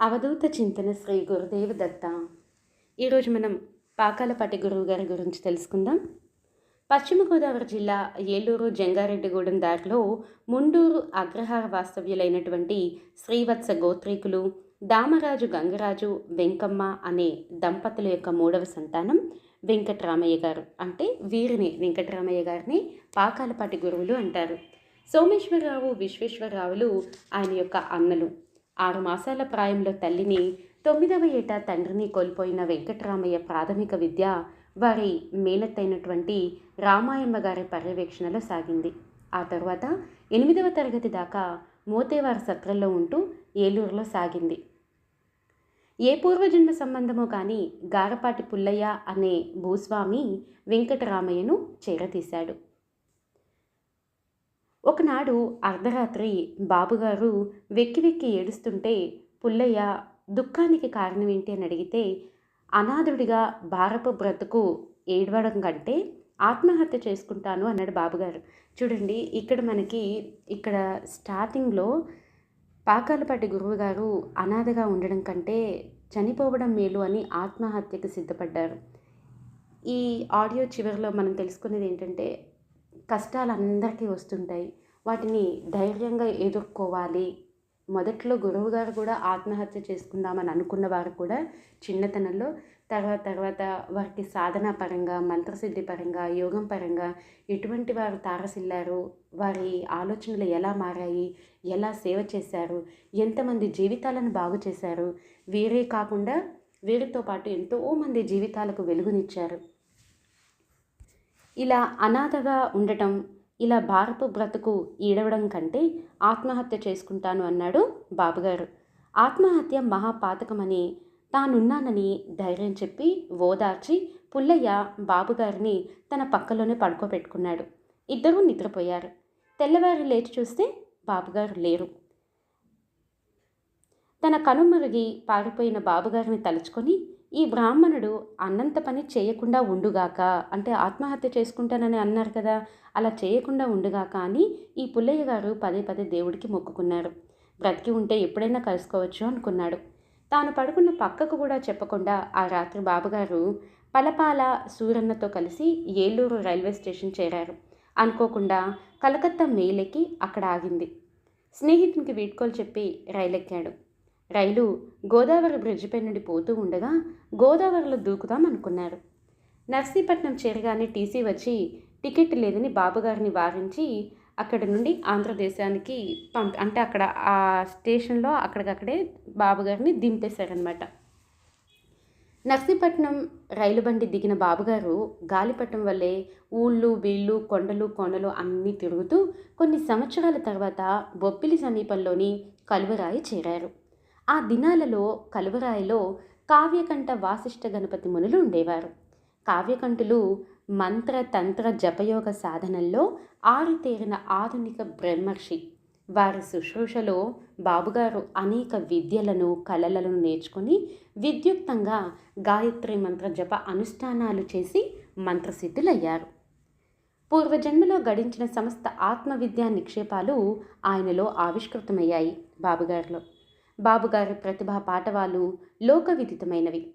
అవధూత చింతన శ్రీ గురుదేవ దత్త. ఈరోజు మనం పాకాలపాటి గురువు గారి గురించి తెలుసుకుందాం. పశ్చిమ గోదావరి జిల్లా ఏలూరు జంగారెడ్డిగూడెం దారిలో ముండూరు అగ్రహార వాస్తవ్యులైనటువంటి శ్రీవత్స గోత్రీకులు దామరాజు గంగరాజు వెంకమ్మ అనే దంపతుల యొక్క మూడవ సంతానం వెంకటరామయ్య గారు. అంటే వీరిని వెంకటరామయ్య గారిని పాకాలపాటి గురువులు అంటారు. సోమేశ్వరరావు విశ్వేశ్వరరావులు ఆయన యొక్క అన్నలు. ఆరు మాసాల ప్రాయంలో తల్లిని తొమ్మిదవ ఏట తండ్రిని కోల్పోయిన వెంకటరామయ్య ప్రాథమిక విద్య వారి మేనత్తైనటువంటి రామాయమ్మ గారి పర్యవేక్షణలో సాగింది. ఆ తర్వాత ఎనిమిదవ తరగతి దాకా మోతేవారి సత్రంలో ఉంటూ ఏలూరులో సాగింది. ఏ పూర్వజన్మ సంబంధమో కానీ గారపాటి పుల్లయ్య అనే భూస్వామి వెంకటరామయ్యను చేరతీశాడు. ఒకనాడు అర్ధరాత్రి బాబుగారు వెక్కి వెక్కి ఏడుస్తుంటే పుల్లయ్య దుఃఖానికి కారణం ఏంటి అని అడిగితే అనాథుడిగా భారపు బ్రతుకు ఏడవడం కంటే ఆత్మహత్య చేసుకుంటాను అన్నాడు బాబుగారు. చూడండి ఇక్కడ మనకి ఇక్కడ స్టార్టింగ్లో పాకాలపాటి గురువు గారు అనాథగా ఉండడం కంటే చనిపోవడం మేలు అని ఆత్మహత్యకు సిద్ధపడ్డారు. ఈ ఆడియో చివరిలో మనం తెలుసుకునేది ఏంటంటే కష్టాలు అందరికీ వస్తుంటాయి. వాటిని ధైర్యంగా ఎదుర్కోవాలి. మొదట్లో గురువుగారు కూడా ఆత్మహత్య చేసుకుందామని అనుకున్న వారు కూడా చిన్నతనంలో తర్వాత తర్వాత వారికి సాధన పరంగా మంత్రసిద్ధి పరంగా యోగం పరంగా ఎటువంటి వారు తారసిల్లారు? వారి ఆలోచనలు ఎలా మారాయి? ఎలా సేవ చేశారు? ఎంతమంది జీవితాలను బాగు చేశారు? వీరే కాకుండా వీరితో పాటు ఎంతోమంది జీవితాలకు వెలుగునిచ్చారు. ఇలా అనాథగా ఉండటం ఇలా భారపు బ్రతుకు ఈడవడం కంటే ఆత్మహత్య చేసుకుంటాను అన్నాడు బాబుగారు. ఆత్మహత్య మహాపాతకమని తానున్నానని ధైర్యం చెప్పి ఓదార్చి పుల్లయ్య బాబుగారిని తన పక్కలోనే పడుకోబెట్టుకున్నాడు. ఇద్దరూ నిద్రపోయారు. తెల్లవారు లేచి చూస్తే బాబుగారు లేరు. తన కనుమరుగి పారిపోయిన బాబుగారిని తలుచుకొని ఈ బ్రాహ్మణుడు అన్నంత పని చేయకుండా ఉండుగాక అంటే ఆత్మహత్య చేసుకుంటానని అన్నారు కదా అలా చేయకుండా ఉండుగాక అని ఈ పుల్లయ్య గారు పదే పదే దేవుడికి మొక్కుకున్నారు. బ్రతికి ఉంటే ఎప్పుడైనా కలుసుకోవచ్చు అనుకున్నాడు. తాను పడుకున్న పక్కకు కూడా చెప్పకుండా ఆ రాత్రి బాబుగారు పలపాల సూరన్నతో కలిసి ఏలూరు రైల్వే స్టేషన్ చేరారు. అనుకోకుండా కలకత్తా మేలెక్కి అక్కడ ఆగింది. స్నేహితునికి వీడ్కోలు చెప్పి రైలు ఎక్కాడు రైలు గోదావరి బ్రిడ్జిపై నుండి పోతూ ఉండగా గోదావరిలో దూకుదాం అనుకున్నారు. నర్సీపట్నం చేరగానే టీసీ వచ్చి టికెట్ లేదని బాబుగారిని వారించి అక్కడ నుండి ఆంధ్రదేశానికి పంప అంటే అక్కడ ఆ స్టేషన్లో అక్కడికక్కడే బాబుగారిని దింపేశారనమాట. నర్సీపట్నం రైలు బండి దిగిన బాబుగారు గాలిపటం వల్లే ఊళ్ళు వీళ్ళు కొండలు కొండలు అన్నీ తిరుగుతూ కొన్ని సంవత్సరాల తర్వాత బొప్పిలి సమీపంలోని కలువరాయి చేరారు. ఆ దినాలలో కలువరాయిలో కావ్యకంఠ వాసిష్ఠ గణపతి మునులు ఉండేవారు. కావ్యకంఠులు మంత్ర తంత్ర జపయోగ సాధనల్లో ఆరితేరిన ఆధునిక బ్రహ్మర్షి. వారి శుశ్రూషలో బాబుగారు అనేక విద్యలను కళలను నేర్చుకుని విద్యుక్తంగా గాయత్రి మంత్ర జప అనుష్ఠానాలు చేసి మంత్రసిద్ధులయ్యారు. పూర్వజన్మలో గడించిన సమస్త ఆత్మవిద్యా నిక్షేపాలు ఆయనలో ఆవిష్కృతమయ్యాయి బాబుగారిలో. బాబుగారి ప్రతిభా పాఠవాలు లోకవిదితమైనవి.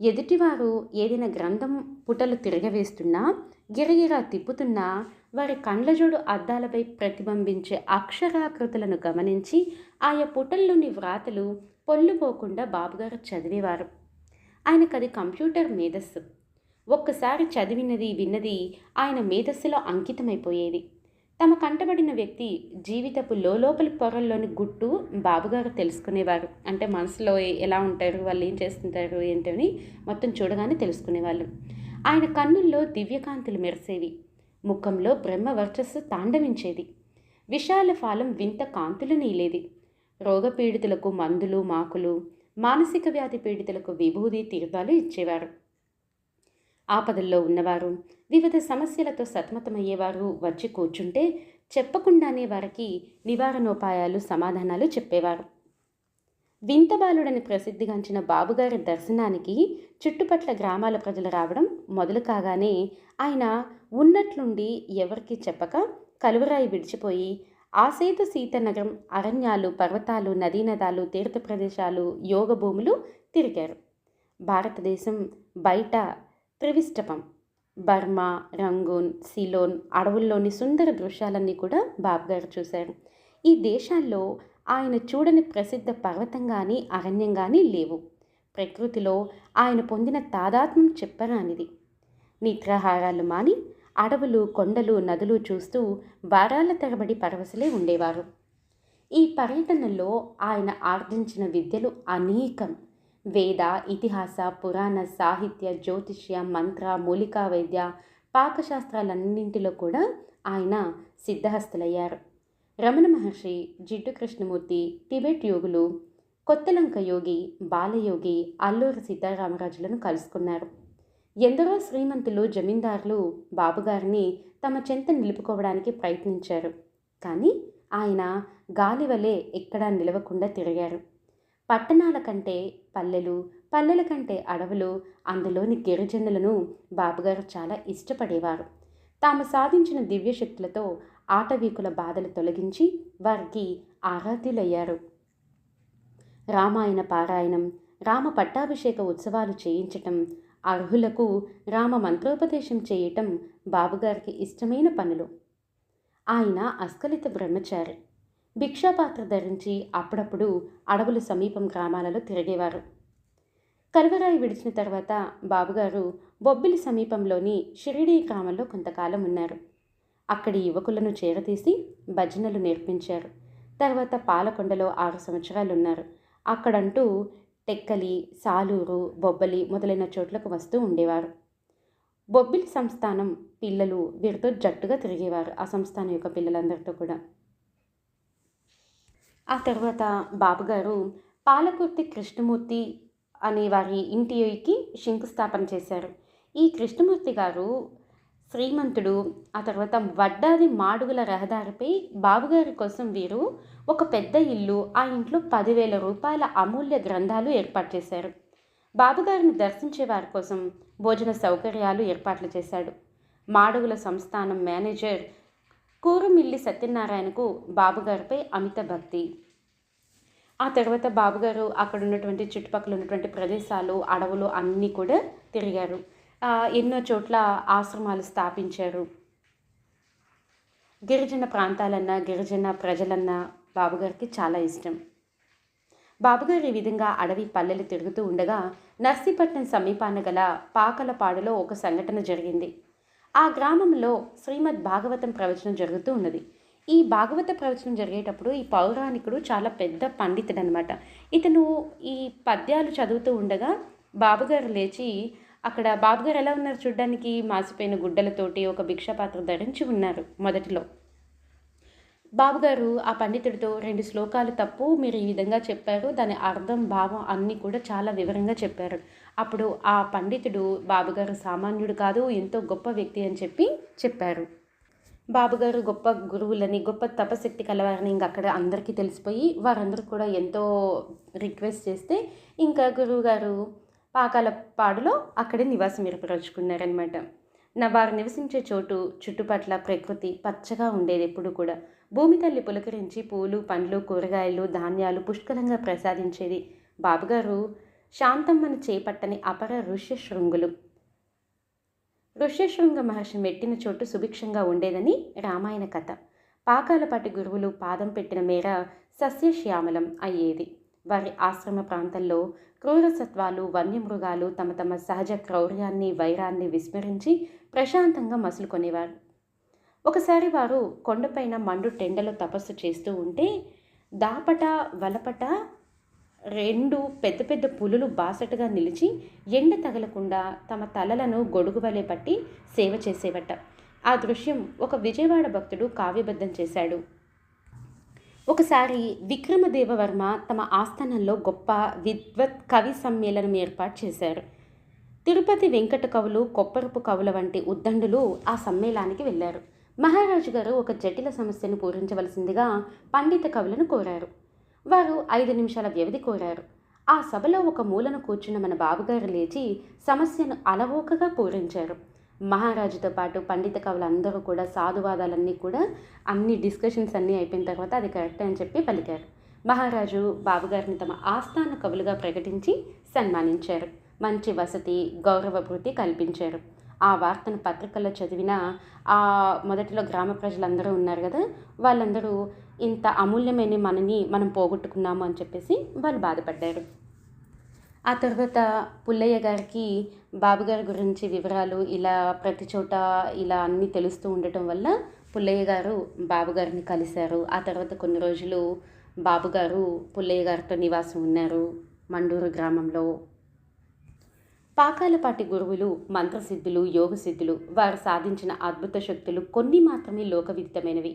ఎదుటివారు ఏదైనా గ్రంథం పుటలు తిరగవేస్తున్నా గిరగిరా తిప్పుతున్నా వారి కండ్లజోడు అద్దాలపై ప్రతిబింబించే అక్షరాకృతులను గమనించి ఆయా పుటల్లోని వ్రాతలు పొల్లుపోకుండా బాబుగారు చదివేవారు. ఆయనకు అది కంప్యూటర్ మేధస్సు. ఒక్కసారి చదివినది విన్నది ఆయన మేధస్సులో అంకితమైపోయేది. తమ కంటబడిన వ్యక్తి జీవితపు లోపల పొరల్లోని గుట్టు బాబుగారు తెలుసుకునేవారు. అంటే మనసులో ఎలా ఉంటారు వాళ్ళు ఏం చేస్తుంటారు ఏంటని మొత్తం చూడగానే తెలుసుకునేవాళ్ళు. ఆయన కన్నుల్లో దివ్యకాంతులు మెరిసేవి. ముఖంలో బ్రహ్మ వర్చస్సు తాండవించేది. విశాల ఫాలం వింత కాంతులు నీలేది. రోగపీడితులకు మందులు మాకులు మానసిక వ్యాధి పీడితులకు విభూది తీర్థాలు ఇచ్చేవారు. ఆపదల్లో ఉన్నవారు వివిధ సమస్యలతో సతమతమయ్యేవారు వచ్చి కూర్చుంటే చెప్పకుండానే వారికి నివారణోపాయాలు సమాధానాలు చెప్పేవారు. వింతబాలుడని ప్రసిద్ధిగాంచిన బాబుగారి దర్శనానికి చుట్టుపట్ల గ్రామాల ప్రజలు రావడం మొదలు కాగానే ఆయన ఉన్నట్లుండి ఎవరికి చెప్పక కలువరాయి విడిచిపోయి ఆసేతు సీతనగరం అరణ్యాలు పర్వతాలు నదీనదాలు తీర్థ ప్రదేశాలు యోగ భూములు తిరిగారు. భారతదేశం బయట త్రివిష్టపం బర్మా రంగూన్ సిలోన్ అడవుల్లోని సుందర దృశ్యాలన్నీ కూడా బాబు గారు చూశారు. ఈ దేశాల్లో ఆయన చూడని ప్రసిద్ధ పర్వతం కానీ అరణ్యం కానీ లేవు. ప్రకృతిలో ఆయన పొందిన తాదాత్మ్యం చెప్పరానిది. నిద్రాహారాలు మాని అడవులు కొండలు నదులు చూస్తూ వారాల తరబడి పరవశలే ఉండేవారు. ఈ పర్యటనలో ఆయన ఆర్జించిన విద్యలు అనేకం. వేద ఇతిహాస పురాణ సాహిత్య జ్యోతిష్య మంత్ర మూలికా వైద్య పాకశాస్త్రాలన్నింటిలో కూడా ఆయన సిద్ధహస్తులయ్యారు రమణ మహర్షి జిడ్డు కృష్ణమూర్తి టిబెట్ యోగులు కొత్తలంక యోగి బాలయోగి అల్లూరి సీతారామరాజులను కలుసుకున్నారు ఎందరో శ్రీమంతులు జమీందారులు బాబుగారిని తమ చెంత నిలుపుకోవడానికి ప్రయత్నించారు కానీ ఆయన గాలి వలె ఎక్కడా నిలవకుండా తిరిగారు పట్టణాల కంటే పల్లెలు పల్లెల కంటే అడవులు అందులోని గిరిజనులను బాబుగారు చాలా ఇష్టపడేవారు. తాము సాధించిన దివ్యశక్తులతో ఆటవీకుల బాధలు తొలగించి వారికి ఆరాధ్యులయ్యారు. రామాయణ పారాయణం రామ పట్టాభిషేక ఉత్సవాలు చేయించటం అర్హులకు రామ మంత్రోపదేశం చేయటం బాబుగారికి ఇష్టమైన పనులు. ఆయన అస్కలిత బ్రహ్మచారి. భిక్షాపాత్ర ధరించి అప్పుడప్పుడు అడవుల సమీపం గ్రామాలలో తిరిగేవారు. కలువరాయి విడిచిన తర్వాత బాబుగారు బొబ్బిలి సమీపంలోని షిరిడీ గ్రామంలో కొంతకాలం ఉన్నారు. అక్కడి యువకులను చేరతీసి భజనలు నేర్పించారు. తర్వాత పాలకొండలో ఆరు సంవత్సరాలు ఉన్నారు అక్కడంటూ టెక్కలి సాలూరు బొబ్బలి మొదలైన చోట్లకు వస్తూ ఉండేవారు. బొబ్బిలి సంస్థానం పిల్లలు వీరితో జట్టుగా తిరిగేవారు. ఆ సంస్థానం యొక్క పిల్లలందరితో కూడా. ఆ తర్వాత బాబుగారు పాలకుర్తి కృష్ణమూర్తి అనే వారి ఇంటికి శంకుస్థాపన చేశారు. ఈ కృష్ణమూర్తి గారు శ్రీమంతుడు ఆ తర్వాత వడ్డాది మాడుగుల రహదారిపై బాబుగారి కోసం వీరు ఒక పెద్ద ఇల్లు ఆ ఇంట్లో పదివేల రూపాయల అమూల్య గ్రంథాలు ఏర్పాటు చేశారు. బాబుగారిని దర్శించే వారి కోసం భోజన సౌకర్యాలు ఏర్పాట్లు చేశాడు. మాడుగుల సంస్థానం మేనేజర్ కూరుమిల్లి సత్యనారాయణకు బాబుగారిపై అమిత భక్తి. ఆ తర్వాత బాబుగారు అక్కడ ఉన్నటువంటి చుట్టుపక్కల ఉన్నటువంటి ప్రదేశాలు అడవులు అన్నీ కూడా తిరిగారు. ఎన్నో చోట్ల ఆశ్రమాలు స్థాపించారు. గిరిజన ప్రాంతాలన్నా గిరిజన ప్రజలన్నా బాబుగారికి చాలా ఇష్టం. బాబుగారు ఈ విధంగా అడవి పల్లెలు తిరుగుతూ ఉండగా నర్సీపట్నం సమీపాన గల పాకలపాడులో ఒక సంఘటన జరిగింది. ఆ గ్రామంలో శ్రీమద్ భాగవతం ప్రవచనం జరుగుతూ ఉన్నది. ఈ భాగవత ప్రవచనం జరిగేటప్పుడు ఈ పౌరాణికుడు చాలా పెద్ద పండితుడు అనమాట ఇతను ఈ పద్యాలు చదువుతూ ఉండగా బాబుగారు లేచి అక్కడ బాబుగారు ఎలా ఉన్నారు చూడ్డానికి? మాసిపోయిన గుడ్డలతోటి ఒక భిక్షాపాత్ర ధరించి ఉన్నారు మొదటిలో. బాబుగారు ఆ పండితుడితో రెండు శ్లోకాలు తప్పు మీరు ఈ విధంగా చెప్పారు. దాని అర్థం భావం అన్నీ కూడా చాలా వివరంగా చెప్పారు. అప్పుడు ఆ పండితుడు బాబుగారు సామాన్యుడు కాదు ఎంతో గొప్ప వ్యక్తి అని చెప్పి చెప్పారు. బాబుగారు గొప్ప గురువులని గొప్ప తపశక్తి కలవారని ఇంక అక్కడ అందరికీ తెలిసిపోయి వారందరూ కూడా ఎంతో రిక్వెస్ట్ చేస్తే ఇంకా గురువుగారు పాకాలపాడులో అక్కడే నివాసం ఏర్పరచుకున్నారనమాట నా వారు నివసించే చోటు చుట్టుపట్ల ప్రకృతి పచ్చగా ఉండేది ఎప్పుడు కూడా. భూమి తల్లి పులకరించి పూలు పండ్లు కూరగాయలు ధాన్యాలు పుష్కలంగా ప్రసాదించేది. బాబుగారు శాంతమ్మను చేపట్టని అపర ఋష్యశృంగులు. ఋష్యశృంగ మహర్షి మెట్టిన చోటు సుభిక్షంగా ఉండేదని రామాయణ కథ. పాకాలపాటి గురువులు పాదం పెట్టిన మేర సస్యశ్యామలం అయ్యేది. వారి ఆశ్రమ ప్రాంతంలో క్రూరసత్వాలు వన్యమృగాలు తమ తమ సహజ క్రౌర్యాన్ని వైరాన్ని విస్మరించి ప్రశాంతంగా మసులుకొనేవారు. ఒకసారి వారు కొండపైన మండు టెండలో తపస్సు చేస్తూ ఉంటే దాపట వలపట రెండు పెద్ద పెద్ద పులులు బాసటగా నిలిచి ఎండ తగలకుండా తమ తలలను గొడుగు వలె పట్టి సేవ చేసేవట. ఆ దృశ్యం ఒక విజయవాడ భక్తుడు కావ్యబద్ధం చేశాడు. ఒకసారి విక్రమదేవవర్మ తమ ఆస్థానంలో గొప్ప విద్వత్ కవి సమ్మేళనం ఏర్పాటు చేశారు. తిరుపతి వెంకట కవులు కొప్పరపు కవుల వంటి ఉద్దండులు ఆ సమ్మేళనానికి వెళ్ళారు. మహారాజు గారు ఒక జటిల సమస్యను పూరించవలసిందిగా పండిత కవులను కోరారు. వారు ఐదు నిమిషాల వ్యవధి కోరారు. ఆ సభలో ఒక మూలను కూర్చున్న మన బాబుగారు లేచి సమస్యను అలవోకగా పూరించారు. మహారాజుతో పాటు పండిత కవులందరూ కూడా సాధువాదాలన్నీ కూడా అన్ని డిస్కషన్స్ అన్నీ అయిపోయిన తర్వాత అది కరెక్ట్ అని చెప్పి పలికారు. మహారాజు బాబుగారిని తమ ఆస్థాన కవులుగా ప్రకటించి సన్మానించారు. మంచి వసతి గౌరవభృతి కల్పించారు. ఆ వార్తను పత్రికల్లో చదివిన ఆ మొదటిలో గ్రామ ప్రజలందరూ ఉన్నారు కదా వాళ్ళందరూ ఇంత అమూల్యమైన మనని మనం పోగొట్టుకున్నాము అని చెప్పేసి వాళ్ళు బాధపడ్డారు. ఆ తర్వాత పుల్లయ్య గారికి బాబుగారి గురించి వివరాలు ఇలా ప్రతి చోట ఇలా అన్నీ తెలుస్తూ ఉండటం వల్ల పుల్లయ్య గారు బాబుగారిని కలిశారు. ఆ తర్వాత కొన్ని రోజులు బాబుగారు పుల్లయ్య గారితో నివాసం ఉన్నారు. మండూరు గ్రామంలో పాకాలపాటి గురువులు మంత్రసిద్ధులు యోగసిద్ధులు వారు సాధించిన అద్భుత శక్తులు కొన్ని మాత్రమే లోకవిదితమైనవి.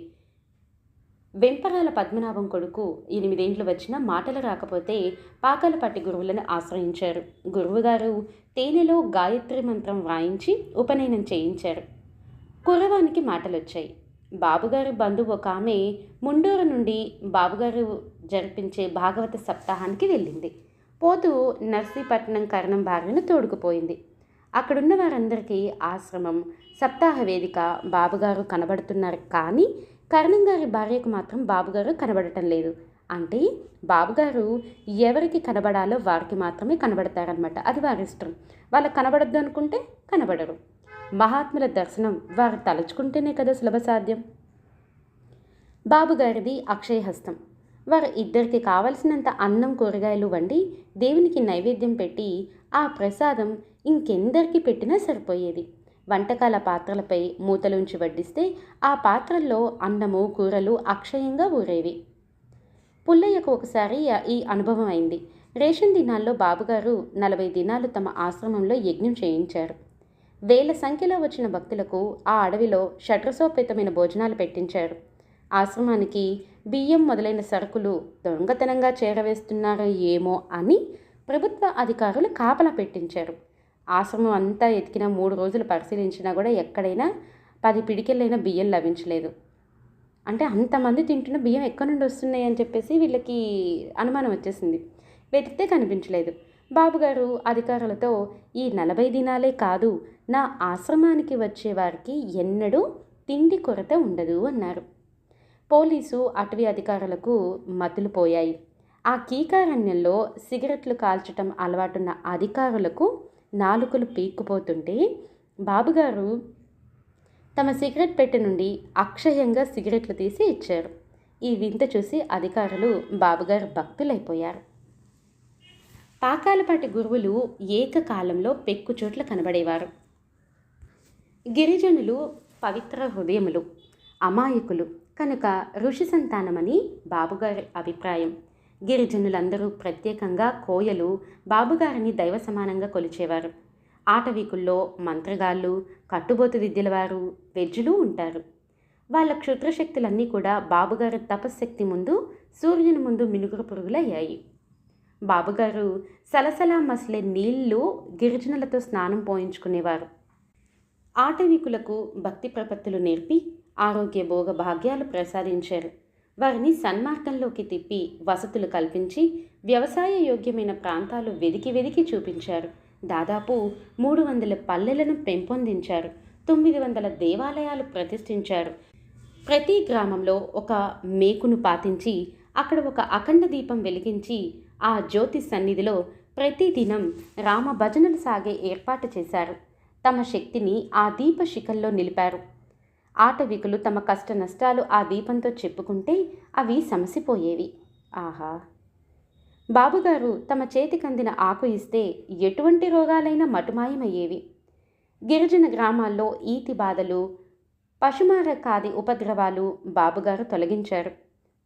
వెంపరాల పద్మనాభం కొడుకు ఎనిమిదేండ్లు వచ్చినా మాటలు రాకపోతే పాకాలపాటి గురువులను ఆశ్రయించారు. గురువుగారు తేనెలో గాయత్రి మంత్రం వాయించి ఉపనయనం చేయించారు. కుర్రవానికి మాటలు వచ్చాయి బాబుగారు బంధువు ఒక ఆమె ముండూరు నుండి బాబుగారు జరిపించే భాగవత సప్తాహానికి వెళ్ళింది. పోతూ నర్సీపట్నం కరణం భార్యను తోడుకుపోయింది. అక్కడున్న వారందరికీ ఆశ్రమం సప్తాహ వేదిక బాబుగారు కనబడుతున్నారు. కానీ కరణం గారి భార్యకు మాత్రం బాబుగారు కనబడటం లేదు. అంటే బాబుగారు ఎవరికి కనబడాలో వారికి మాత్రమే కనబడతారనమాట అది వారి ఇష్టం. వాళ్ళు కనబడద్దు అనుకుంటే కనబడరు. మహాత్ముల దర్శనం వారు తలుచుకుంటేనే కదా సులభ సాధ్యం బాబుగారిది అక్షయహస్తం. వారు ఇద్దరికి కావలసినంత అన్నం కూరగాయలు వండి దేవునికి నైవేద్యం పెట్టి ఆ ప్రసాదం ఇంకెందరికి పెట్టినా సరిపోయేది. వంటకాల పాత్రలపై మూతలుంచి వడ్డిస్తే ఆ పాత్రల్లో అన్నము కూరలు అక్షయంగా ఊరేవి. పుల్లయ్యకు ఒకసారి ఈ అనుభవం అయింది. రేషన్ దినాల్లో బాబుగారు నలభై దినాలు తమ ఆశ్రమంలో యజ్ఞం చేయించారు. వేల సంఖ్యలో వచ్చిన భక్తులకు ఆ అడవిలో షట్రసోపేతమైన భోజనాలు పెట్టించారు. ఆశ్రమానికి బియ్యం మొదలైన సరుకులు దొంగతనంగా చేరవేస్తున్నారో ఏమో అని ప్రభుత్వ అధికారులు కాపలా పెట్టించారు. ఆశ్రమం అంతా ఎతికిన మూడు రోజులు పరిశీలించినా కూడా ఎక్కడైనా పది పిడికెళ్ళైన బియ్యం లభించలేదు. అంటే అంతమంది తింటున్న బియ్యం ఎక్కడి నుండి వస్తున్నాయి అని చెప్పేసి వీళ్ళకి అనుమానం వచ్చేసింది. వెతికితే కనిపించలేదు. బాబుగారు అధికారులతో ఈ నలభై దినాలే కాదు నా ఆశ్రమానికి వచ్చే వారికి ఎన్నడూ తిండి కొరత ఉండదు అన్నారు. పోలీసు అటవీ అధికారులకు మతులు పోయాయి. ఆ కీకారణ్యంలో సిగరెట్లు కాల్చటం అలవాటున్న అధికారులకు నాలుకలు పీక్కుపోతుంటే బాబుగారు తమ సిగరెట్ పెట్టె నుండి అక్షయంగా సిగరెట్లు తీసి ఇచ్చారు. ఈ వింత చూసి అధికారులు బాబుగారు భక్తులైపోయారు. పాకాలపాటి గురువులు ఏకకాలంలో పెక్కు చోట్ల కనబడేవారు. గిరిజనులు పవిత్ర హృదయములు అమాయకులు కనుక ఋషి సంతానమని బాబుగారి అభిప్రాయం. గిరిజనులందరూ ప్రత్యేకంగా కోయలు బాబుగారిని దైవ సమానంగా కొలిచేవారు. ఆటవీకుల్లో మంత్రగాళ్ళు కట్టుబోతు విద్యలవారు వెజ్జులు ఉంటారు. వాళ్ళ క్షుద్రశక్తులన్నీ కూడా బాబుగారి తపశ్శక్తి ముందు సూర్యుని ముందు మినుగురు పురుగులయ్యాయి. బాబుగారు సలసలా మసలే నీళ్ళు గిరిజనులతో స్నానం పోయించుకునేవారు. ఆటవికులకు భక్తి ప్రపత్తులు నేర్పి ఆరోగ్య భోగ భాగ్యాలు ప్రసాదించారు. వారిని సన్మార్గంలోకి తిప్పి వసతులు కల్పించి వ్యవసాయ యోగ్యమైన ప్రాంతాలు వెదికి వెదికి చూపించారు. దాదాపు మూడు వందల పల్లెలను పెంపొందించారు. తొమ్మిది వందల దేవాలయాలు ప్రతిష్ఠించారు. ప్రతి గ్రామంలో ఒక మేకును పాతించి అక్కడ ఒక అఖండ దీపం వెలిగించి ఆ జ్యోతి సన్నిధిలో ప్రతిదినం రామ భజనలు సాగే ఏర్పాటు చేశారు. తమ శక్తిని ఆ దీప శిఖల్లో నిలిపారు. ఆటవికులు తమ కష్ట నష్టాలు ఆ దీపంతో చెప్పుకుంటే అవి సమసిపోయేవి. ఆహా! బాబుగారు తమ చేతికందిన ఆకు ఇస్తే ఎటువంటి రోగాలైనా మటుమాయమయ్యేవి. గిరిజన గ్రామాల్లో ఈతి బాధలు పశుమార కాది ఉపద్రవాలు బాబుగారు తొలగించారు.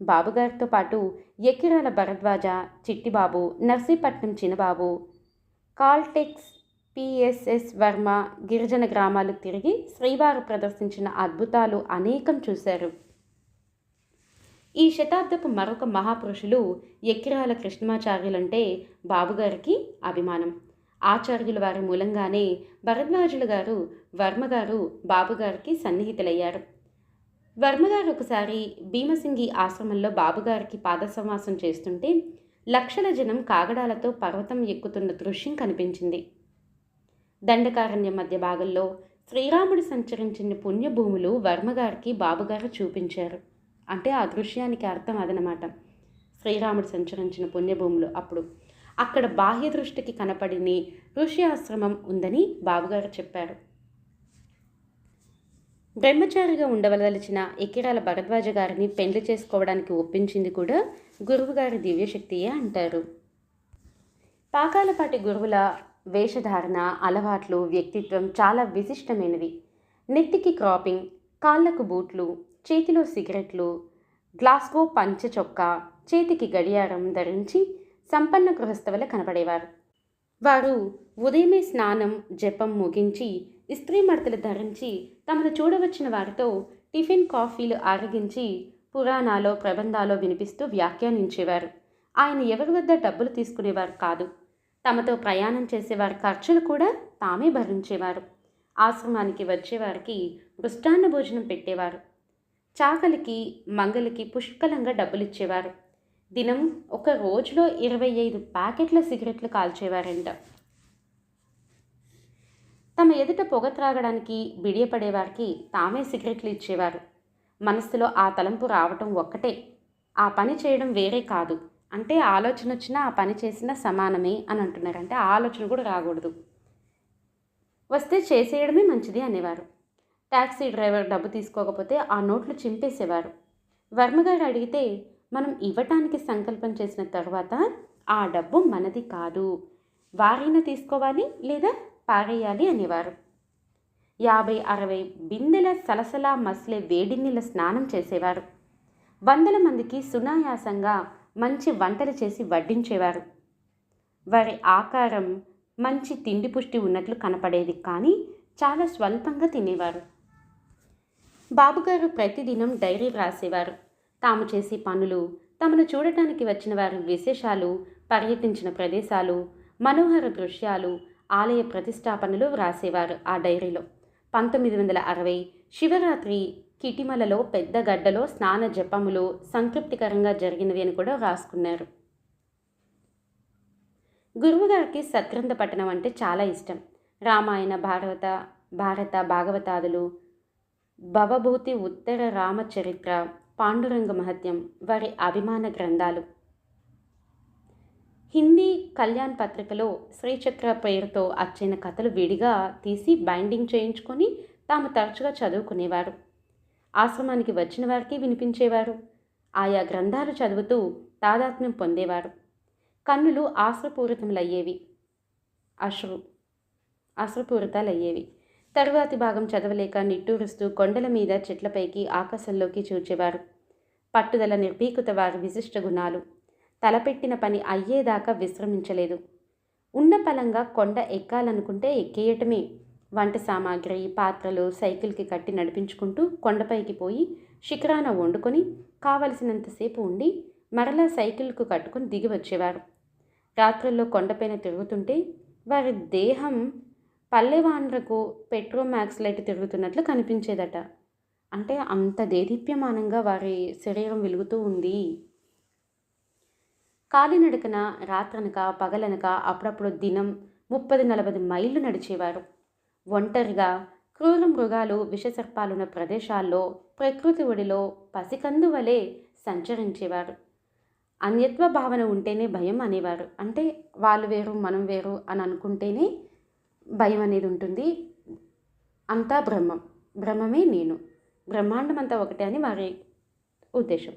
బాబుగారితో పాటు ఎక్కిరాల భరద్వాజ చిట్టిబాబు నర్సీపట్నం చిన్నబాబు కాల్టెక్స్ పిఎస్ఎస్ వర్మ గిరిజన గ్రామాలు తిరిగి శ్రీవారు ప్రదర్శించిన అద్భుతాలు అనేకం చూశారు. ఈ శతాబ్దపు మరొక మహాపురుషులు ఎక్కిరాల కృష్ణమాచార్యులంటే బాబుగారికి అభిమానం. ఆచార్యుల వారి మూలంగానే భరద్వాజులు గారు వర్మగారు బాబుగారికి సన్నిహితులయ్యారు. వర్మగారు ఒకసారి భీమసింగి ఆశ్రమంలో బాబుగారికి పాదసమాసం చేస్తుంటే లక్షల జనం కాగడాలతో పర్వతం ఎక్కుతున్న దృశ్యం కనిపించింది. దండకారణ్య మధ్య భాగంలో శ్రీరాముడు సంచరించిన పుణ్యభూములు వర్మగారికి బాబుగారు చూపించారు. అంటే ఆ దృశ్యానికి అర్థం అదనమాట. శ్రీరాముడు సంచరించిన పుణ్యభూములు అప్పుడు. అక్కడ బాహ్య దృష్టికి కనపడిని ఋషి ఆశ్రమం ఉందని బాబుగారు చెప్పారు. బ్రహ్మచారిగా ఉండవలదలిచిన ఎకిరాల భరద్వాజ గారిని పెండ్లి చేసుకోవడానికి ఒప్పించింది కూడా గురువుగారి దివ్యశక్తియే అంటారు. పాకాలపాటి గురువుల వేషధారణ అలవాట్లు వ్యక్తిత్వం చాలా విశిష్టమైనవి. నెత్తికి క్రాపింగ్ కాళ్ళకు బూట్లు చేతిలో సిగరెట్లు గ్లాస్గో పంచ చొక్కా చేతికి గడియారం ధరించి సంపన్న గృహస్థవల కనపడేవారు వారు ఉదయమే స్నానం జపం ముగించి ఇస్త్రీ మడతలు ధరించి తమను చూడవచ్చిన వారితో టిఫిన్ కాఫీలు ఆరగించి పురాణాలో ప్రబంధాలో వినిపిస్తూ వ్యాఖ్యానించేవారు. ఆయన ఎవరి వద్ద డబ్బులు తీసుకునేవారు కాదు. తమతో ప్రయాణం చేసేవారి ఖర్చులు కూడా తామే భరించేవారు. ఆశ్రమానికి వచ్చేవారికి మృష్టాన్న భోజనం పెట్టేవారు. చాకలికి మంగలికి పుష్కలంగా డబ్బులు ఇచ్చేవారు దినం ఒక రోజులో ఇరవై ఐదు ప్యాకెట్ల సిగరెట్లు కాల్చేవారంట. తమ ఎదుట పొగ త్రాగడానికి బిడియపడేవారికి తామే సిగరెట్లు ఇచ్చేవారు మనస్సులో ఆ తలంపు రావటం ఒక్కటే. ఆ పని చేయడం వేరే కాదు. అంటే ఆలోచన వచ్చినా ఆ పని చేసినా సమానమే అని అంటున్నారు. అంటే ఆలోచన కూడా రాకూడదు. వస్తే చేసేయడమే మంచిది అనేవారు. ట్యాక్సీ డ్రైవర్ డబ్బు తీసుకోకపోతే ఆ నోట్లు చింపేసేవారు. వర్మగారు అడిగితే మనం ఇవ్వటానికి సంకల్పం చేసిన తర్వాత ఆ డబ్బు మనది కాదు. వారైనా తీసుకోవాలి లేదా పారేయాలి అనేవారు. యాభై అరవై బిందెల సలసలా మసిలే వేడి నీళ్ళ స్నానం చేసేవారు. వందల మందికి సునాయాసంగా మంచి వంటలు చేసి వడ్డించేవారు. వారి ఆకారం మంచి తిండి పుష్టి ఉన్నట్లు కనపడేది కానీ చాలా స్వల్పంగా తినేవారు. బాబుగారు ప్రతిదినం డైరీ వ్రాసేవారు. తాము చేసే పనులు తమను చూడటానికి వచ్చిన వారి విశేషాలు పర్యటించిన ప్రదేశాలు మనోహర దృశ్యాలు ఆలయ ప్రతిష్టాపనలు వ్రాసేవారు ఆ డైరీలో. పంతొమ్మిది వందల అరవై శివరాత్రి కిటిమలలో పెద్ద గడ్డలో స్నాన జపములు సంతృప్తికరంగా జరిగినవి అని కూడా రాసుకున్నారు. గురువుగారికి సత్గ్రంథ పఠనం అంటే చాలా ఇష్టం. రామాయణ భారత భారత భాగవతాదులు భవభూతి ఉత్తర రామచరిత్ర పాండురంగ మహత్యం వారి అభిమాన గ్రంథాలు. హిందీ కళ్యాణ్ పత్రికలో శ్రీచక్ర పేరుతో వచ్చిన కథలు విడిగా తీసి బైండింగ్ చేయించుకొని తాము తరచుగా చదువుకునేవారు. ఆశ్రమానికి వచ్చిన వారికి వినిపించేవారు. ఆయా గ్రంథాలు చదువుతూ తాదాత్మ్యం పొందేవారు. కన్నులు ఆశ్రపూరితములయ్యేవి. అశ్రు అశ్రుపూరితాలయ్యేవి తరువాతి భాగం చదవలేక నిట్టూరుస్తూ కొండల మీద చెట్లపైకి ఆకాశంలోకి చూచేవారు. పట్టుదల నిర్భీకత వారి విశిష్ట గుణాలు. తలపెట్టిన పని అయ్యేదాకా విశ్రమించలేదు. ఉన్న పలంగా కొండ ఎక్కాలనుకుంటే ఎక్కేయటమే వంట సామాగ్రి పాత్రలు సైకిల్కి కట్టి నడిపించుకుంటూ కొండపైకి పోయి శిఖరాన వండుకొని కావలసినంతసేపు ఉండి మరలా సైకిల్కు కట్టుకొని దిగి వచ్చేవారు. రాత్రుల్లో కొండపైన తిరుగుతుంటే వారి దేహం పల్లెవాండ్రకు పెట్రోమాక్స్ లైట్ తిరుగుతున్నట్లు కనిపించేదట. అంటే అంత దేదీప్యమానంగా వారి శరీరం వెలుగుతూ ఉంది. కాలినడకన రాత్రనక పగలనక అప్పుడప్పుడు దినం ముప్పది నలభై మైళ్ళు నడిచేవారు. ఒంటరిగా క్రూర మృగాలు విషసర్పాలున్న ప్రదేశాల్లో ప్రకృతి ఒడిలో పసికందు వలె సంచరించేవారు. అన్యత్వ భావన ఉంటేనే భయం అనేవారు. అంటే వాళ్ళు వేరు మనం వేరు అని అనుకుంటేనే భయం అనేది ఉంటుంది. అంతా బ్రహ్మం. బ్రహ్మమే నేను. బ్రహ్మాండం అంతా ఒకటే అని వారి ఉద్దేశం.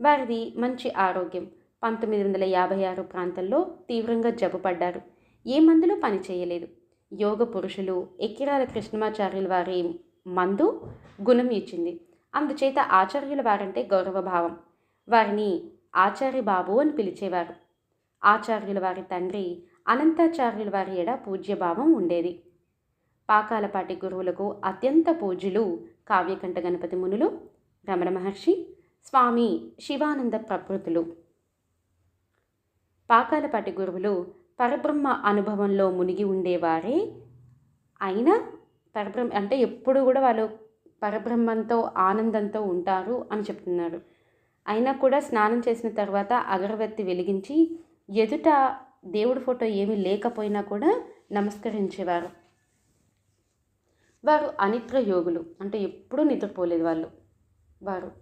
వారిది మంచి ఆరోగ్యం. పంతొమ్మిది వందల యాభై ఆరు ప్రాంతంలో తీవ్రంగా జబ్బుపడ్డారు. ఏ మందులు పని చేయలేదు యోగ పురుషులు ఎక్కిరాల కృష్ణమాచార్యుల వారి మందు గుణం ఇచ్చింది. అందుచేత ఆచార్యుల వారంటే గౌరవభావం. వారిని ఆచార్య బాబు అని పిలిచేవారు. ఆచార్యుల వారి తండ్రి అనంతాచార్యుల వారి ఎడ పూజ్యభావం ఉండేది. పాకాలపాటి గురువులకు అత్యంత పూజ్యులు కావ్యకంఠ గణపతి మునులు రమణ మహర్షి స్వామి శివానంద ప్రకృతులు పాకాలపాటి గురువులు పరబ్రహ్మ అనుభవంలో మునిగి ఉండేవారే. అయినా పరబ్రహ్మ అంటే ఎప్పుడు కూడా వాళ్ళు పరబ్రహ్మంతో ఆనందంతో ఉంటారు అని చెప్తున్నారు. అయినా కూడా స్నానం చేసిన తర్వాత అగరబత్తి వెలిగించి ఎదుట దేవుడి ఫోటో ఏమీ లేకపోయినా కూడా నమస్కరించేవారు. వారు అనిద్ర యోగులు అంటే ఎప్పుడూ నిద్రపోలేదు వాళ్ళు వారు.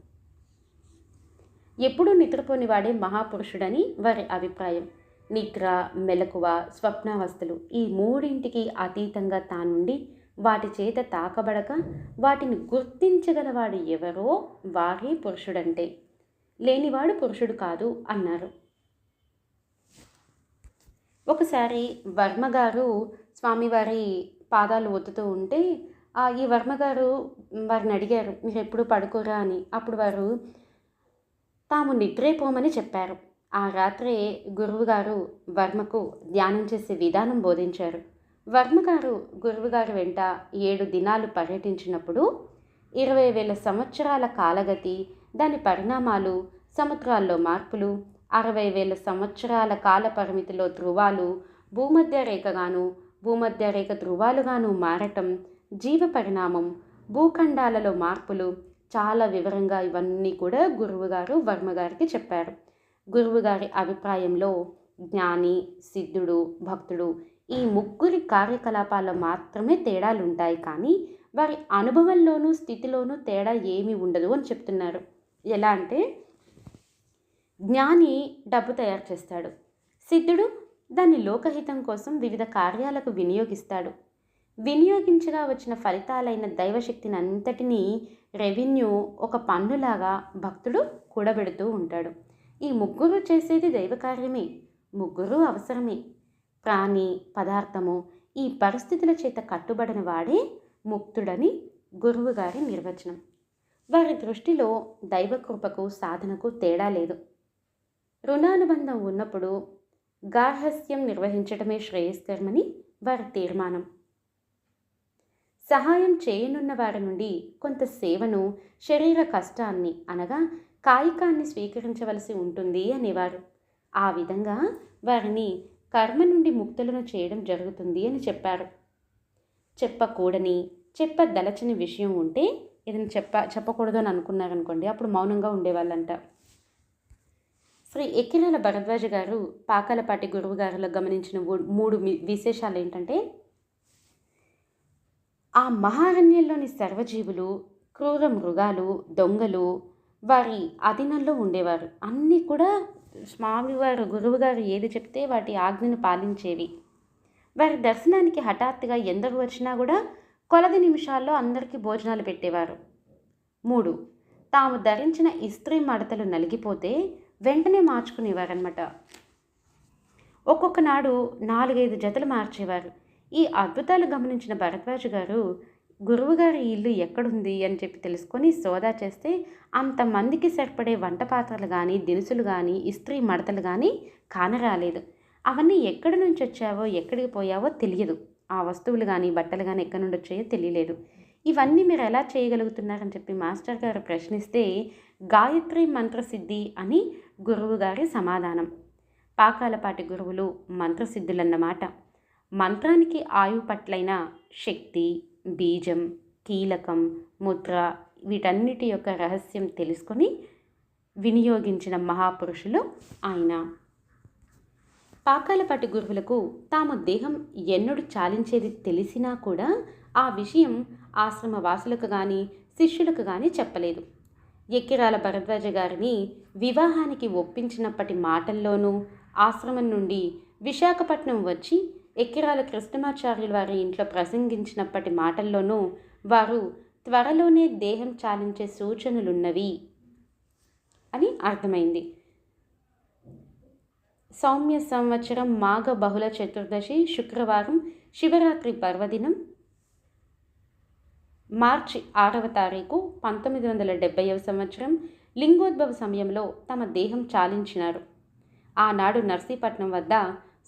ఎప్పుడూ నిద్రపోని వాడే మహాపురుషుడని వారి అభిప్రాయం. నిద్ర మెలకువ స్వప్నావస్థలు ఈ మూడింటికి అతీతంగా తానుండి వాటి చేత తాకబడక వాటిని గుర్తించగలవాడు ఎవరో వారే పురుషుడంటే. లేనివాడు పురుషుడు కాదు అన్నారు. ఒకసారి వర్మగారు స్వామివారి పాదాలు ఒత్తుతూ ఉంటే ఆ, ఈ వర్మగారు వారిని అడిగారు మీరు ఎప్పుడు పడుకోరా? అని. అప్పుడు వారు తాము నిద్రైపోమని చెప్పారు. ఆ రాత్రే గురువుగారు వర్మకు ధ్యానం చేసే విధానం బోధించారు. వర్మగారు గురువుగారు వెంట ఏడు దినాలు పర్యటించినప్పుడు ఇరవై వేల సంవత్సరాల కాలగతి దాని పరిణామాలు సముద్రాల్లో మార్పులు అరవై వేల సంవత్సరాల కాల పరిమితిలో ధృవాలు భూమధ్య రేఖగాను భూమధ్య రేఖ ధృవాలుగాను మారటం జీవ పరిణామం భూఖండాలలో మార్పులు చాలా వివరంగా ఇవన్నీ కూడా గురువుగారు వర్మగారికి చెప్పారు. గురువుగారి అభిప్రాయంలో జ్ఞాని సిద్ధుడు భక్తుడు ఈ ముగ్గురి కార్యకలాపాల్లో మాత్రమే తేడాలు ఉంటాయి కానీ వారి అనుభవంలోనూ స్థితిలోనూ తేడా ఏమీ ఉండదు అని చెప్తున్నారు. ఎలా అంటే జ్ఞాని డబ్బు తయారు చేస్తాడు. సిద్ధుడు దాన్ని లోకహితం కోసం వివిధ కార్యాలకు వినియోగిస్తాడు. వినియోగించగా వచ్చిన ఫలితాలైన దైవశక్తిని అంతటినీ రెవెన్యూ ఒక పన్నులాగా భక్తుడు కూడబెడుతూ ఉంటాడు. ఈ ముగ్గురు చేసేది దైవకార్యమే ముగ్గురు అవసరమే. ప్రాణి పదార్థము ఈ పరిస్థితుల చేత కట్టుబడిన వాడే ముక్తుడని గురువుగారి నిర్వచనం. వారి దృష్టిలో దైవకృపకు సాధనకు తేడా లేదు. రుణానుబంధం ఉన్నప్పుడు గార్హస్యం నిర్వహించడమే శ్రేయస్కరమని వారి తీర్మానం. సహాయం చేయనున్న వారి నుండి కొంత సేవను శరీర కష్టాన్ని అనగా కాయికాన్ని స్వీకరించవలసి ఉంటుంది అనేవారు. ఆ విధంగా వారిని కర్మ నుండి ముక్తులను చేయడం జరుగుతుంది అని చెప్పారు. చెప్పకూడని చెప్పదలచని విషయం ఉంటే ఏదైనా చెప్ప చెప్పకూడదు అని అనుకున్నారనుకోండి అప్పుడు మౌనంగా ఉండేవాళ్ళంట. శ్రీ ఎక్కిరాల భరద్వాజ గారు పాకాలపాటి గురువు గారిలో గమనించిన మూ- మూడు విశేషాలు ఏంటంటే ఆ మహారణ్యంలోని సర్వజీవులు క్రూర మృగాలు దొంగలు వారి అధీనంలో ఉండేవారు. అన్నీ కూడా స్వామివారు గురువుగారు ఏది చెప్తే వాటి ఆజ్ఞను పాలించేవి. వారి దర్శనానికి హఠాత్తుగా ఎందరు వచ్చినా కూడా కొలది నిమిషాల్లో అందరికీ భోజనాలు పెట్టేవారు. మూడు తాము ధరించిన ఇస్త్రీ మడతలు నలిగిపోతే వెంటనే మార్చుకునేవారనమాట ఒక్కొక్క నాడు నాలుగైదు జతలు మార్చేవారు. ఈ అద్భుతాలు గమనించిన భరద్వాజ గారు గురువుగారి ఇల్లు ఎక్కడుంది అని చెప్పి తెలుసుకొని సోదా చేస్తే అంతమందికి సరిపడే వంట పాత్రలు కానీ దినుసులు కానీ ఇస్త్రీ మడతలు కానీ కానరాలేదు. అవన్నీ ఎక్కడి నుంచి వచ్చావో ఎక్కడికి పోయావో తెలియదు. ఆ వస్తువులు కానీ బట్టలు కానీ ఎక్కడి నుండి వచ్చాయో తెలియలేదు. ఇవన్నీ మీరు ఎలా చేయగలుగుతున్నారని చెప్పి మాస్టర్ గారు ప్రశ్నిస్తే గాయత్రి మంత్రసిద్ధి అని గురువు గారి సమాధానం. పాకాలపాటి గురువులు మంత్రసిద్ధులన్నమాట. మంత్రానికి ఆయువు పట్లైన శక్తి బీజం కీలకం ముద్ర వీటన్నిటి యొక్క రహస్యం తెలుసుకొని వినియోగించిన మహాపురుషులు ఆయన. పాకాలపాటి గురువులకు తాము దేహం ఎన్నడు చాలించేది తెలిసినా కూడా ఆ విషయం ఆశ్రమ వాసులకు కానీ శిష్యులకు కానీ చెప్పలేదు. ఎక్కిరాల భరద్వాజ గారిని వివాహానికి ఒప్పించినప్పటి మాటల్లోనూ ఆశ్రమం నుండి విశాఖపట్నం వచ్చి ఎక్కిరాల కృష్ణమాచార్యులు వారి ఇంట్లో ప్రసంగించినప్పటి మాటల్లోనూ వారు త్వరలోనే దేహం చాలించే సూచనలున్నవి అని అర్థమైంది. సౌమ్య సంవత్సరం మాఘ బహుళ చతుర్దశి శుక్రవారం శివరాత్రి పర్వదినం మార్చి ఆరవ తారీఖు పంతొమ్మిది వందల డెబ్బైవ సంవత్సరం లింగోద్భవ సమయంలో తమ దేహం చాలించినారు. ఆనాడు నర్సీపట్నం వద్ద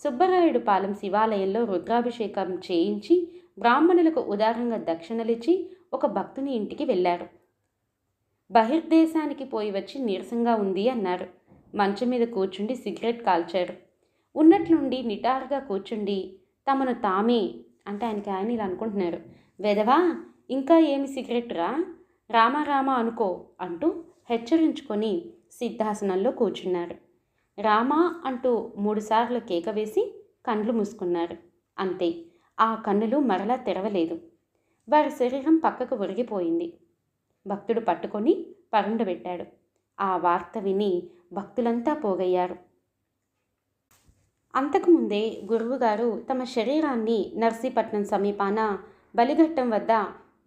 సుబ్బరాయుడు పాలెం శివాలయంలో రుద్రాభిషేకం చేయించి బ్రాహ్మణులకు ఉదారంగా దక్షిణలిచ్చి ఒక భక్తుని ఇంటికి వెళ్ళారు. బహిర్దేశానికి పోయి వచ్చి నీరసంగా ఉంది అన్నారు. మంచం మీద కూర్చుండి సిగరెట్ కాల్చారు ఉన్నట్లుండి నిటారుగా కూర్చుండి తమను తామే అంటే ఆయనకి ఆయన ఇలా అనుకుంటున్నారు. వెధవా ఇంకా ఏమి సిగరెట్ రా? రామారామ అనుకో అంటూ హెచ్చరించుకొని సిద్ధాసనంలో కూర్చున్నారు. రామా అంటూ మూడుసార్లు కేక వేసి కండ్లు మూసుకున్నారు. అంతే ఆ కన్నులు మరలా తెరవలేదు. వారి శరీరం పక్కకు ఒరిగిపోయింది. భక్తుడు పట్టుకొని పరుండబెట్టాడు ఆ వార్త విని భక్తులంతా పోగయ్యారు. అంతకుముందే గురువుగారు తమ శరీరాన్ని నర్సీపట్నం సమీపాన బలిఘట్టం వద్ద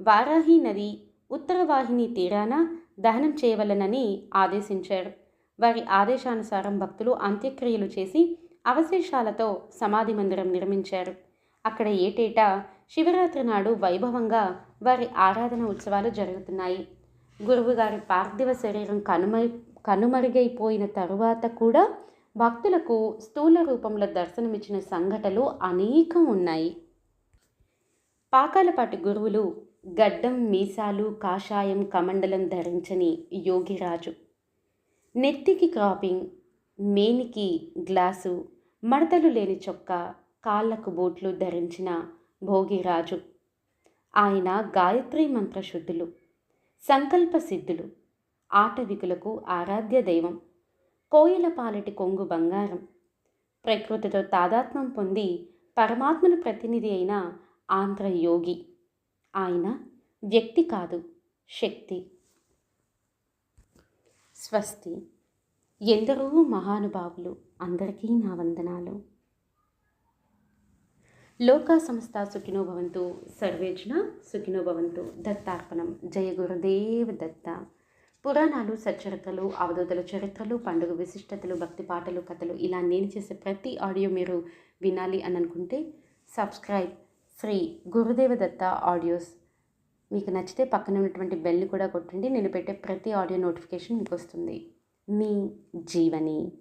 వారాహి నది ఉత్తరవాహిని తీరాన దహనం చేయవలనని ఆదేశించారు. వారి ఆదేశానుసారం భక్తులు అంత్యక్రియలు చేసి అవశేషాలతో సమాధి మందిరం నిర్మించారు. అక్కడ ఏటేటా శివరాత్రి నాడు వైభవంగా వారి ఆరాధన ఉత్సవాలు జరుగుతున్నాయి. గురువుగారి పార్థివ శరీరం కనుమ కనుమరుగైపోయిన తరువాత కూడా భక్తులకు స్థూల రూపంలో దర్శనమిచ్చిన సంఘటనలు అనేకం ఉన్నాయి. పాకాలపాటి గురువులు గడ్డం మీసాలు కాషాయం కమండలం ధరించని యోగిరాజు నెత్తికి క్రాపింగ్ మేనికి గ్లాసు మడతలు లేని చొక్కా కాళ్ళకు బూట్లు ధరించిన భోగిరాజు. ఆయన గాయత్రి మంత్రశుద్ధులు సంకల్ప సిద్ధులు ఆటవికులకు ఆరాధ్య దైవం కోయిల పాలటి కొంగు బంగారం. ప్రకృతితో తాదాత్మ్యం పొంది పరమాత్మను ప్రతినిధి అయిన ఆంధ్ర యోగి ఆయన వ్యక్తి కాదు శక్తి. స్వస్తి. ఎందరో మహానుభావులు అందరికీ నా వందనాలు. లోకా సంస్థ సుఖినో భవంతు సర్వేజన సుఖినో భవంతు దత్తార్పణం. జయ గురుదేవ్ దత్త. పురాణాలు సచ్చరిత్రలు అవధూతల చరిత్రలు పండుగ విశిష్టతలు భక్తి పాటలు కథలు ఇలా నేను చేసే ప్రతి ఆడియో మీరు వినాలి అని అనుకుంటే సబ్స్క్రైబ్ శ్రీ గురుదేవ దత్త ఆడియోస్ మీకు నచ్చితే పక్కన ఉన్నటువంటి బెల్ని కూడా కొట్టండి. నేను పెట్టే ప్రతి ఆడియో నోటిఫికేషన్ మీకు వస్తుంది. మీ జీవని.